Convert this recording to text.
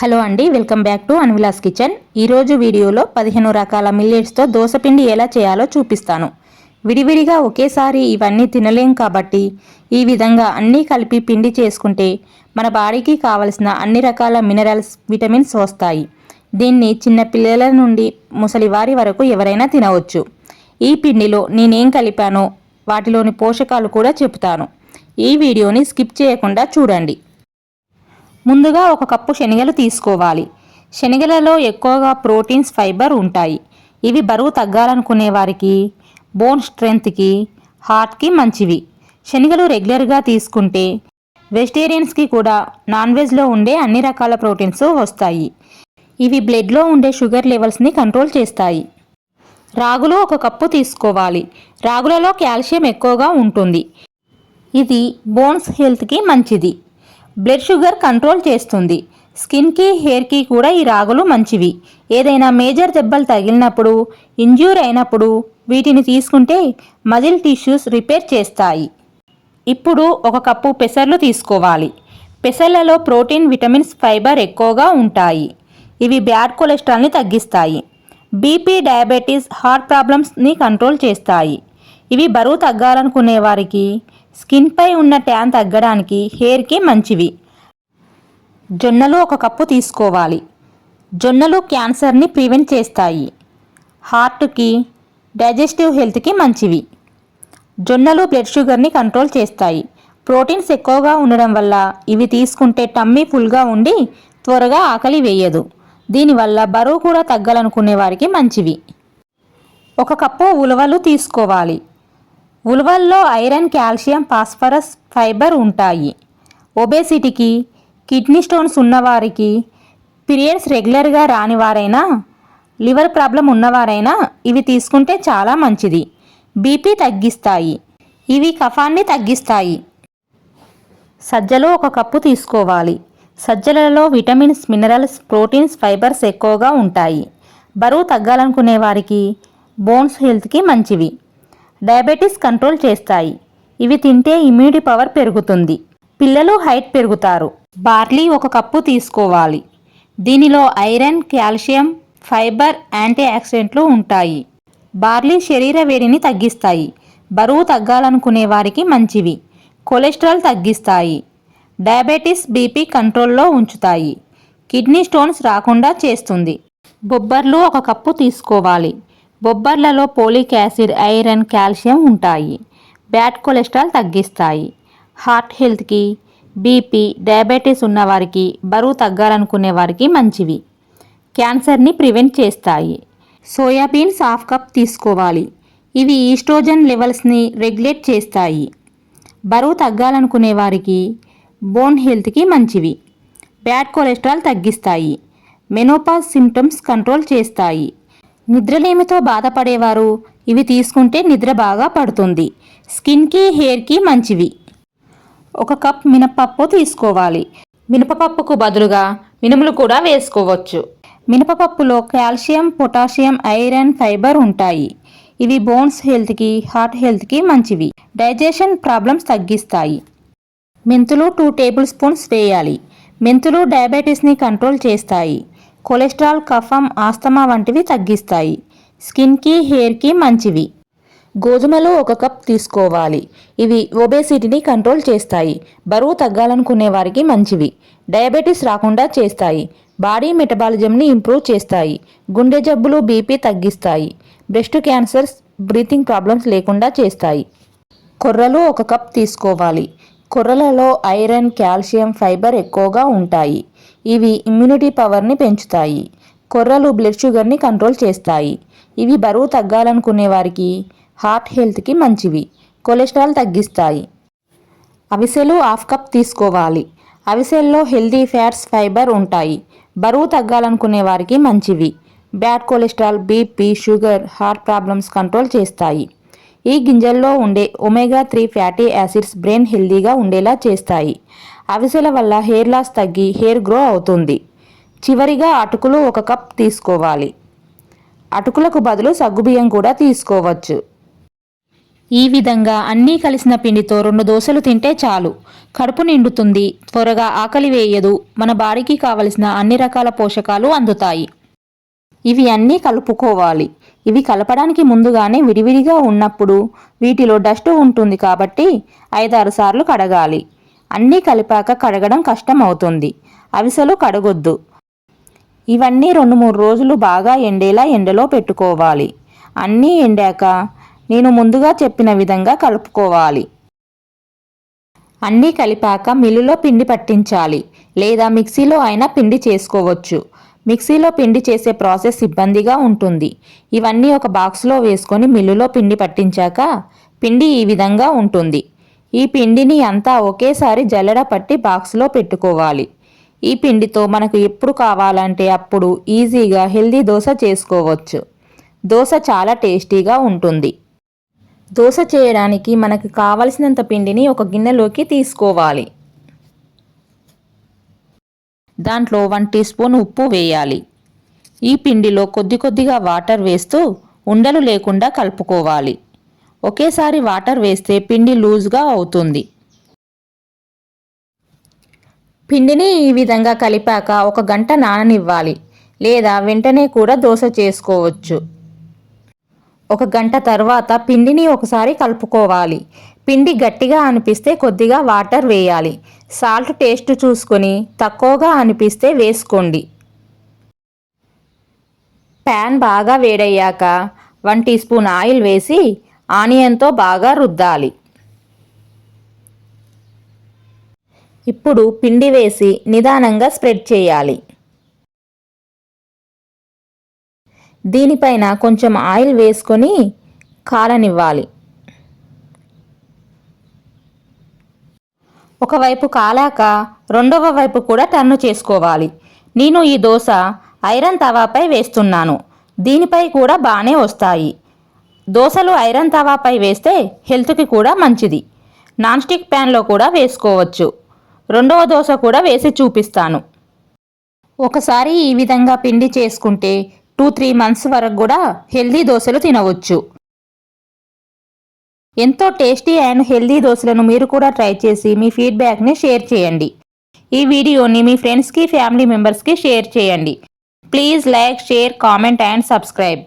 Hello అండి welcome back to Anvila's kitchen. ఈరోజు వీడియోలో పదిహేను రకాల మిల్లెట్స్తో దోసపిండి ఎలా చేయాలో చూపిస్తాను. విడివిడిగా ఒకేసారి ఇవన్నీ తినలేం కాబట్టి ఈ విధంగా అన్నీ కలిపి పిండి చేసుకుంటే మన బాడీకి కావలసిన అన్ని రకాల మినరల్స్ విటమిన్స్ వస్తాయి. దీన్ని చిన్న పిల్లల నుండి ముసలివారి వరకు ఎవరైనా తినవచ్చు. ఈ పిండిలో నేనేం కలిపానో వాటిలోని పోషకాలు కూడా చెబుతాను. ఈ వీడియోని స్కిప్ చేయకుండా చూడండి. ముందుగా ఒక కప్పు శనగలు తీసుకోవాలి. శనగలలో ఎక్కువగా ప్రోటీన్స్ ఫైబర్ ఉంటాయి. ఇవి బరువు తగ్గాలనుకునే వారికి బోన్ స్ట్రెంత్కి హార్ట్కి మంచివి. శనగలు రెగ్యులర్గా తీసుకుంటే వెజిటేరియన్స్కి కూడా నాన్ వెజ్లో ఉండే అన్ని రకాల ప్రోటీన్స్ వస్తాయి. ఇవి బ్లడ్లో ఉండే షుగర్ లెవెల్స్ని కంట్రోల్ చేస్తాయి. రాగులు ఒక కప్పు తీసుకోవాలి. రాగులలో కాల్షియం ఎక్కువగా ఉంటుంది. ఇది బోన్స్ హెల్త్కి మంచిది. బ్లడ్ షుగర్ కంట్రోల్ చేస్తుంది. స్కిన్కి హెయిర్కి కూడా ఈ రాగులు మంచివి. ఏదైనా మేజర్ దెబ్బలు తగిలినప్పుడు ఇంజ్యూర్ అయినప్పుడు వీటిని తీసుకుంటే మజిల్ టిష్యూస్ రిపేర్ చేస్తాయి. ఇప్పుడు ఒక కప్పు పెసర్లు తీసుకోవాలి. పెసర్లలో ప్రోటీన్ విటమిన్స్ ఫైబర్ ఎక్కువగా ఉంటాయి. ఇవి బ్యాడ్ కొలెస్ట్రాల్ని తగ్గిస్తాయి. బీపీ డయాబెటీస్ హార్ట్ ప్రాబ్లమ్స్ని కంట్రోల్ చేస్తాయి. ఇవి బరువు తగ్గాలనుకునే వారికి స్కిన్పై ఉన్న ట్యాన్ తగ్గడానికి హెయిర్కి మంచివి. జొన్నలు ఒక కప్పు తీసుకోవాలి. జొన్నలు క్యాన్సర్ని ప్రివెంట్ చేస్తాయి. హార్ట్కి డైజెస్టివ్ హెల్త్కి మంచివి. జొన్నలు బ్లడ్ షుగర్ని కంట్రోల్ చేస్తాయి. ప్రోటీన్స్ ఎక్కువగా ఉండడం వల్ల ఇవి తీసుకుంటే టమ్మీ ఫుల్గా ఉండి త్వరగా ఆకలి వేయదు. దీనివల్ల బరువు కూడా తగ్గాలనుకునే వారికి మంచివి. ఒక కప్పు ఉలవలు తీసుకోవాలి. ఉలవల్లో ఐరన్ కాల్షియం ఫాస్ఫరస్ ఫైబర్ ఉంటాయి. ఒబేసిటీకి కిడ్నీ స్టోన్స్ ఉన్నవారికి పీరియడ్స్ రెగ్యులర్గా రానివారైనా లివర్ ప్రాబ్లం ఉన్నవారైనా ఇవి తీసుకుంటే చాలా మంచిది. బీపీ తగ్గిస్తాయి. ఇవి కఫాన్ని తగ్గిస్తాయి. సజ్జలు ఒక కప్పు తీసుకోవాలి. సజ్జలలో విటమిన్స్ మినరల్స్ ప్రోటీన్స్ ఫైబర్స్ ఎక్కువగా ఉంటాయి. బరువు తగ్గాలనుకునే వారికి బోన్స్ హెల్త్కి మంచివి. డయాబెటీస్ కంట్రోల్ చేస్తాయి. ఇవి తింటే ఇమ్యూనిటీ పవర్ పెరుగుతుంది. పిల్లలు హైట్ పెరుగుతారు. బార్లీ ఒక కప్పు తీసుకోవాలి. దీనిలో ఐరన్ కాల్షియం ఫైబర్ యాంటీ ఆక్సిడెంట్లు ఉంటాయి. బార్లీ శరీర వేడిని తగ్గిస్తాయి. బరువు తగ్గాలనుకునే వారికి మంచివి. కొలెస్ట్రాల్ తగ్గిస్తాయి. డయాబెటీస్ బీపీ కంట్రోల్లో ఉంచుతాయి. కిడ్నీ స్టోన్స్ రాకుండా చేస్తుంది. బొబ్బర్లు ఒక కప్పు తీసుకోవాలి. బొబ్బర్లలో పోలిక్ యాసిడ్ ఐరన్ కాల్షియం ఉంటాయి. బ్యాడ్ కొలెస్ట్రాల్ తగ్గిస్తాయి. హార్ట్ హెల్త్కి బీపీ డయాబెటీస్ ఉన్నవారికి బరువు తగ్గాలనుకునే వారికి మంచివి. క్యాన్సర్ని ప్రివెంట్ చేస్తాయి. సోయాబీన్స్ హాఫ్ కప్ తీసుకోవాలి. ఇవి ఈస్ట్రోజన్ లెవెల్స్ని రెగ్యులేట్ చేస్తాయి. బరువు తగ్గాలనుకునే వారికి బోన్ హెల్త్కి మంచివి. బ్యాడ్ కొలెస్ట్రాల్ తగ్గిస్తాయి. మెనోపాజ్ సిమ్టమ్స్ కంట్రోల్ చేస్తాయి. నిద్రలేమితో బాధపడేవారు. ఇవి తీసుకుంటే నిద్ర బాగా పడుతుంది. స్కిన్కి హెయిర్కి మంచివి. ఒక కప్ మినపప్పు తీసుకోవాలి. మినపపప్పుకు బదులుగా మినుములు కూడా వేసుకోవచ్చు. మినపపప్పులో కాల్షియం పొటాషియం ఐరన్ ఫైబర్ ఉంటాయి. ఇవి బోన్స్ హెల్త్కి హార్ట్ హెల్త్కి మంచివి. డైజెషన్ ప్రాబ్లమ్స్ తగ్గిస్తాయి. మెంతులు టూ టేబుల్ స్పూన్స్ వేయాలి. మెంతులు డయాబెటీస్ని కంట్రోల్ చేస్తాయి. కొలెస్ట్రాల్ కఫం ఆస్తమా వంటివి తగ్గిస్తాయి. స్కిన్కి హెయిర్కి మంచివి. గోధుమలు ఒక కప్ తీసుకోవాలి. ఇవి ఒబేసిటీని కంట్రోల్ చేస్తాయి. బరువు తగ్గాలనుకునే వారికి మంచివి. డయాబెటీస్ రాకుండా చేస్తాయి. బాడీ మెటబాలిజంని ఇంప్రూవ్ చేస్తాయి. గుండె జబ్బులు బీపీ తగ్గిస్తాయి. బ్రెస్ట్ క్యాన్సర్స్ బ్రీతింగ్ ప్రాబ్లమ్స్ లేకుండా చేస్తాయి. కొర్రలు ఒక కప్ తీసుకోవాలి. కొర్రలలో ఐరన్ కాల్షియం ఫైబర్ ఎక్కువగా ఉంటాయి. ఇవి ఇమ్యూనిటీ పవర్ని పెంచుతాయి. కొర్రలు బ్లడ్ షుగర్ని కంట్రోల్ చేస్తాయి. ఇవి బరువు తగ్గాలనుకునే వారికి హార్ట్ హెల్త్కి మంచివి. కొలెస్ట్రాల్ తగ్గిస్తాయి. అవిసెలు హాఫ్ కప్ తీసుకోవాలి. అవిసెల్లో హెల్దీ ఫ్యాట్స్ ఫైబర్ ఉంటాయి. బరువు తగ్గాలనుకునే వారికి మంచివి. Bad cholesterol BP sugar heart problems control చేస్తాయి. ఈ గింజల్లో ఉండే omega three fatty acids brain హెల్దీగా ఉండేలా చేస్తాయి. అవిసెల వల్ల హెయిర్ లాస్ తగ్గి హెయిర్ గ్రో అవుతుంది. చివరిగా అటుకులు ఒక కప్ తీసుకోవాలి. అటుకులకు బదులు సగ్గుబియ్యం కూడా తీసుకోవచ్చు. ఈ విధంగా అన్నీ కలిసిన పిండితో రెండు దోశలు తింటే చాలు. కడుపు నిండుతుంది. త్వరగా ఆకలి వేయదు. మన బాడీకి కావలసిన అన్ని రకాల పోషకాలు అందుతాయి. ఇవి అన్నీ కలుపుకోవాలి. ఇవి కలపడానికి ముందుగానే విడివిడిగా ఉన్నప్పుడు వీటిలో డస్ట్ ఉంటుంది కాబట్టి ఐదారు సార్లు కడగాలి. అన్నీ కలిపాక కడగడం కష్టం అవుతుంది అవిసలు కడగొద్దు. ఇవన్నీ రెండు మూడు రోజులు బాగా ఎండేలా ఎండలో పెట్టుకోవాలి. అన్నీ ఎండాక నేను ముందుగా చెప్పిన విధంగా కలుపుకోవాలి. అన్నీ కలిపాక మిల్లులో పిండి పట్టించాలి. లేదా మిక్సీలో అయినా పిండి చేసుకోవచ్చు. మిక్సీలో పిండి చేసే ప్రాసెస్ ఇబ్బందిగా ఉంటుంది. ఇవన్నీ ఒక బాక్స్లో వేసుకొని మిల్లులో పిండి పట్టించాక పిండి ఈ విధంగా ఉంటుంది. ఈ పిండిని అంతా ఒకేసారి జల్లెడ పట్టి బాక్స్లో పెట్టుకోవాలి. ఈ పిండితో మనకు ఎప్పుడు కావాలంటే అప్పుడు ఈజీగా హెల్దీ దోశ చేసుకోవచ్చు. దోశ చాలా టేస్టీగా ఉంటుంది. దోశ చేయడానికి మనకు కావలసినంత పిండిని ఒక గిన్నెలోకి తీసుకోవాలి. దాంట్లో వన్ టీ స్పూన్ ఉప్పు వేయాలి. ఈ పిండిలో కొద్ది కొద్దిగా వాటర్ వేస్తూ ఉండలు లేకుండా కలుపుకోవాలి. ఒకేసారి వాటర్ వేస్తే పిండి లూజ్గా అవుతుంది. పిండిని ఈ విధంగా కలిపాక ఒక గంట నాననివ్వాలి లేదా వెంటనే కూడా దోశ చేసుకోవచ్చు. ఒక గంట తర్వాత పిండిని ఒకసారి కలుపుకోవాలి. పిండి గట్టిగా అనిపిస్తే కొద్దిగా వాటర్ వేయాలి. సాల్ట్ టేస్ట్ చూసుకొని తక్కువగా అనిపిస్తే వేసుకోండి. ప్యాన్ బాగా వేడయ్యాక వన్ టీ స్పూన్ ఆయిల్ వేసి ఆనియన్తో బాగా రుద్దాలి. ఇప్పుడు పిండి వేసి నిదానంగా స్ప్రెడ్ చేయాలి. దీనిపైన కొంచెం ఆయిల్ వేసుకొని కాలనివ్వాలి ఒకవైపు కాలాక రెండవ వైపు కూడా టర్న్ చేసుకోవాలి. నేను ఈ దోశ ఐరన్ తవాపై వేస్తున్నాను. దీనిపై కూడా బాగానే వస్తాయి. దోశలు ఐరన్ తవాపై వేస్తే హెల్త్కి కూడా మంచిది. నాన్ స్టిక్ ప్యాన్లో కూడా వేసుకోవచ్చు. రెండవ దోశ కూడా వేసి చూపిస్తాను. ఒకసారి ఈ విధంగా పిండి చేసుకుంటే టూ త్రీ మంత్స్ వరకు కూడా హెల్దీ దోశలు తినవచ్చు. ఎంతో టేస్టీ అండ్ హెల్దీ దోశలను మీరు కూడా ట్రై చేసి మీ ఫీడ్బ్యాక్ని షేర్ చేయండి. ఈ వీడియోని మీ ఫ్రెండ్స్కి ఫ్యామిలీ మెంబర్స్కి షేర్ చేయండి. Please like share comment and subscribe.